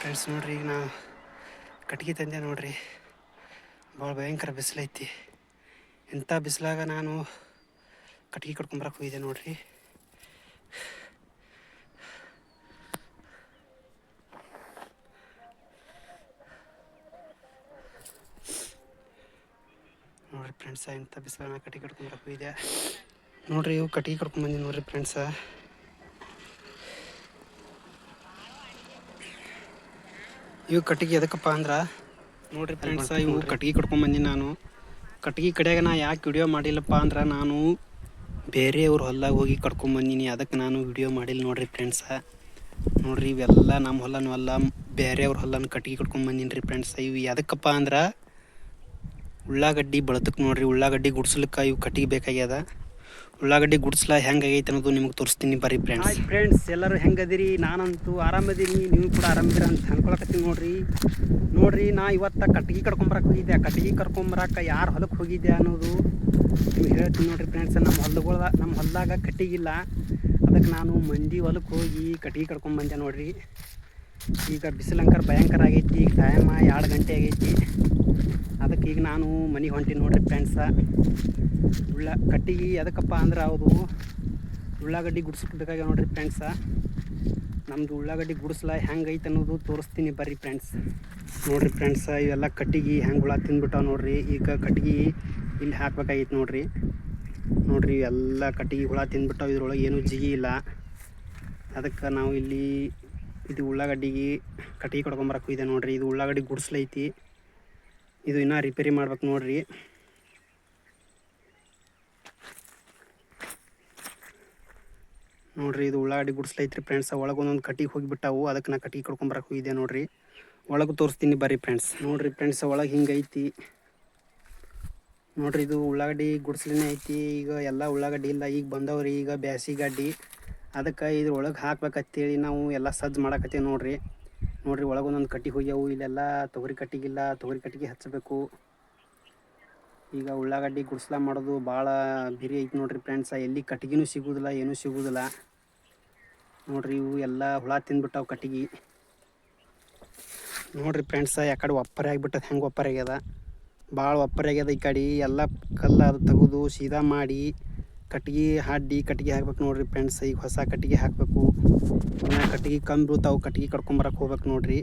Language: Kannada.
ಫ್ರೆಂಡ್ಸ್ ನೋಡ್ರಿ, ಈಗ ನಾ ಕಟ್ಗೆ ತಂದೆ ನೋಡ್ರಿ. ಭಾಳ ಭಯಂಕರ ಬಿಸಿಲೈತಿ ಇಂಥ ಬಿಸಿಲಾಗ ನಾನು ಕಟ್ಗೆ ಕಟ್ಕೊಂಬರಕ್ಕೆ ಹೋಗಿದ್ದೆ ನೋಡ್ರಿ. ನೋಡ್ರಿ ಫ್ರೆಂಡ್ಸ ಇಂಥ ಬಿಸಿಲಾಗ ಕಟ್ಗೆ ಕಟ್ಕೊಂಬರಕ್ಕೆ ಹೋಗಿದ್ದೆ. ನೋಡ್ರಿ ಇವು ಕಟ್ಗೆ ಕಟ್ಕೊಂಬಂದಿ ನೋಡ್ರಿ ಫ್ರೆಂಡ್ಸ ಇವು ಕಟ್ಟಿಗೆ ಎದಕ್ಕಪ್ಪ ಅಂದ್ರೆ? ನೋಡ್ರಿ ಫ್ರೆಂಡ್ಸ ಇವು ಕಟ್ಟಿಗೆ ಕಟ್ಕೊಂಬಂದಿ ನಾನು. ಕಟ್ಟಿಗೆ ಕಡೆಯಾಗ ನಾ ಯಾಕೆ ವಿಡಿಯೋ ಮಾಡಿಲ್ಲಪ್ಪ ಅಂದ್ರೆ ನಾನು ಬೇರೆಯವ್ರ ಹೊಲ್ದಾಗ ಹೋಗಿ ಕಟ್ಕೊಂಬಂದಿನಿ ಅದಕ್ಕೆ ನಾನು ವಿಡಿಯೋ ಮಾಡಿಲ್ಲ ನೋಡ್ರಿ ಫ್ರೆಂಡ್ಸ ನೋಡ್ರಿ ಇವೆಲ್ಲ ನಮ್ಮ ಹೊಲನೂ ಅಲ್ಲ, ಬೇರೆಯವ್ರ ಹೊಲನ ಕಟ್ಟಿಗೆ ಕಟ್ಕೊಂಬಂದಿನಿ ರೀ ಫ್ರೆಂಡ್ಸ್ ಇವು ಎದಕ್ಕಪ್ಪ ಅಂದ್ರೆ ಉಳ್ಳಾಗಡ್ಡಿ ಬಳತಕ್ಕೆ ನೋಡ್ರಿ, ಉಳ್ಳಾಗಡ್ಡಿ ಗುಡ್ಸ್ಲಿಕ್ಕೆ ಇವು ಕಟ್ಟಿಗೆ ಬೇಕಾಗ್ಯದ. ಉಳ್ಳಾಗಡ್ಡಿ ಗುಡ್ಸ್ಲ ಹೆಂಗಾಗೈತೆ ಅನ್ನೋದು ನಿಮ್ಗೆ ತೋರಿಸ್ತೀನಿ ಬರ್ರಿ ಫ್ರೆಂಡ್ಸ್ ಫ್ರೆಂಡ್ಸ್ ಎಲ್ಲರೂ ಹೆಂಗದಿರಿ? ನಾನಂತೂ ಆರಾಮದೀನಿ. ನೀವು ಕೂಡ ಆರಾಮದಿರ ಅಂತ ಅನ್ಕೊಳಕತ್ತೀನಿ ನೋಡ್ರಿ. ನೋಡ್ರಿ, ನಾ ಇವತ್ತ ಕಟ್ಟಿಗೆ ಕಡ್ಕೊಂಬರಕ್ಕೆ ಹೋಗಿದ್ದೆ. ಆ ಕಟ್ಟಿಗೆ ಕರ್ಕೊಂಬರಕ್ಕೆ ಯಾರು ಹೊಲಕ್ಕೆ ಹೋಗಿದ್ದೆ ಅನ್ನೋದು ನಿಮ್ಗೆ ಹೇಳ್ತೀನಿ ನೋಡ್ರಿ ಫ್ರೆಂಡ್ಸ್ ನಮ್ಮ ಹೊಲಗಳ ನಮ್ಮ ಹೊಲದಾಗ ಕಟ್ಟಿಗಿಲ್ಲ ಅದಕ್ಕೆ ನಾನು ಮಂದಿ ಹೊಲಕ್ಕೆ ಹೋಗಿ ಕಟ್ಟಿಗೆ ಕಡ್ಕೊಂಬಂದೆ ನೋಡ್ರಿ. ಈಗ ಬಿಸಿಲಂಕರ್ ಭಯಂಕರ ಆಗೈತಿ. ಟೈಮ ಎರಡು ಗಂಟೆ ಆಗೈತಿ. ಅದಕ್ಕೆ ಈಗ ನಾನು ಮನೆ ಹೊಂಟೀನಿ ನೋಡ್ರಿ ಫ್ರೆಂಡ್ಸ. ಉಳ್ಳ ಕಟ್ಟಿಗೆ ಅದಕ್ಕಪ್ಪ ಅಂದ್ರೆ ಅದು ಉಳ್ಳಾಗಡ್ಡಿ ಗುಡ್ಸಕ್ಕೆ ಬೇಕಾಗ್ಯಾವ ನೋಡ್ರಿ ಫ್ರೆಂಡ್ಸ. ನಮ್ಮದು ಉಳ್ಳಾಗಡ್ಡಿ ಗುಡಿಸ್ಲ ಹೆಂಗೈತೆ ಅನ್ನೋದು ತೋರಿಸ್ತೀನಿ ಬರ್ರಿ ಫ್ರೆಂಡ್ಸ್. ನೋಡ್ರಿ ಫ್ರೆಂಡ್ಸ, ಇವೆಲ್ಲ ಕಟ್ಟಿಗೆ ಹೆಂಗೆ ಹುಳ ತಿಂದ್ಬಿಟ್ಟಾವ ನೋಡ್ರಿ. ಈಗ ಕಟ್ಟಿಗೆ ಇಲ್ಲಿ ಹಾಕ್ಬೇಕಾಗಿತ್ತು ನೋಡ್ರಿ. ನೋಡ್ರಿ ಎಲ್ಲ ಕಟ್ಟಿಗೆ ಹುಳ ತಿಂದ್ಬಿಟ್ಟಾವ, ಇದ್ರೊಳಗೆ ಏನೂ ಜಿಗಿ ಇಲ್ಲ. ಅದಕ್ಕೆ ನಾವು ಇಲ್ಲಿ ಇದು ಉಳ್ಳಾಗಡ್ಡಿಗೆ ಕಟ್ಟಿಗೆ ಕೊಡ್ಕೊಂಬರಕ್ಕೂ ಇದೆ ನೋಡ್ರಿ. ಇದು ಉಳ್ಳಾಗಡ್ಡಿ ಗುಡಿಸ್ಲೈತಿ. ಇದು ಇನ್ನೂ ರಿಪೇರಿ ಮಾಡ್ಬೇಕು ನೋಡ್ರಿ. ನೋಡ್ರಿ ಇದು ಉಳ್ಳಾಗಡ್ಡಿ ಗುಡಿಸ್ಲೈತ್ರಿ ಫ್ರೆಂಡ್ಸ್ ಒಳಗೆ ಒಂದೊಂದು ಕಟ್ಟಿಗೆ ಹೋಗಿಬಿಟ್ಟಾವು. ಅದಕ್ಕೆ ನಾ ಕಟ್ಟಿಗೆ ಕಡ್ಕೊಂಬರಕ್ಕೆ ಹೋಗಿದ್ದೆ ನೋಡ್ರಿ. ಒಳಗೆ ತೋರಿಸ್ತೀನಿ ಬರ್ರಿ ಫ್ರೆಂಡ್ಸ್ ನೋಡ್ರಿ ಫ್ರೆಂಡ್ಸ್ ಒಳಗೆ ಹಿಂಗೆ ಐತಿ. ನೋಡ್ರಿ ಇದು ಉಳ್ಳಾಗಡ್ಡಿ ಗುಡ್ಸ್ಲೇ ಐತಿ. ಈಗ ಎಲ್ಲ ಉಳ್ಳಾಗಡ್ಡಿ ಇಲ್ಲ ಈಗ ಬಂದವ್ರಿ. ಈಗ ಬ್ಯಾಸಿಗಡ್ಡಿ ಅದಕ್ಕೆ ಇದ್ರ ಒಳಗೆ ಹಾಕ್ಬೇಕಂತೇಳಿ ನಾವು ಎಲ್ಲ ಸಜ್ಜು ಮಾಡಕತ್ತೀವಿ ನೋಡ್ರಿ. ನೋಡ್ರಿ, ಒಳಗೊಂದೊಂದು ಕಟ್ಟಿ ಕಟ್ಟಿಗೆ ಹೋಗ್ಯಾವು. ಇಲ್ಲೆಲ್ಲ ತೊಗರಿ ಕಟ್ಟಿಗಿಲ್ಲ. ತೊಗರಿ ಕಟ್ಟಿಗೆ ಹಚ್ಚಬೇಕು. ಈಗ ಉಳ್ಳಾಗಡ್ಡಿ ಗುಡ್ಸ್ಲ ಮಾಡೋದು ಭಾಳ ಬಿರಿ ಐತಿ ನೋಡ್ರಿ ಫ್ರೆಂಡ್ಸ ಎಲ್ಲಿ ಕಟ್ಟಿಗೆನೂ ಸಿಗುದಿಲ್ಲ, ಏನೂ ಸಿಗುದಿಲ್ಲ. ನೋಡ್ರಿ, ಇವು ಎಲ್ಲ ಹುಳ ತಿಂದ್ಬಿಟ್ಟಾವು ಕಟ್ಟಿಗೆ. ನೋಡ್ರಿ ಫ್ರೆಂಡ್ಸ ಯಾಕಡೆ ಒಪ್ಪರೆ ಆಗಿಬಿಟ್ಟದ, ಹೆಂಗೆ ಒಪ್ಪರೆ ಆಗ್ಯದ? ಭಾಳ ಒಪ್ಪರೆ ಆಗ್ಯದ ಈ ಕಡೆ. ಎಲ್ಲ ಕಲ್ಲು ಅದು ತೆಗೆದು ಸೀದಾ ಮಾಡಿ ಕಟ್ಟಿಗೆ ಹಾಡಿ, ಕಟ್ಟಿಗೆ ಹಾಕ್ಬೇಕು ನೋಡ್ರಿ ಫ್ರೆಂಡ್ಸ್ ಈಗ ಹೊಸ ಕಟ್ಟಿಗೆ ಹಾಕಬೇಕು. ಕಟ್ಟಿಗೆ ಕಮ್ಮಿ ಬೀಳ್ತಾವೆ ಕಟ್ಟಿಗೆ ಕಡ್ಕೊಂಬರಕ್ಕೆ ಹೋಗ್ಬೇಕು ನೋಡ್ರಿ.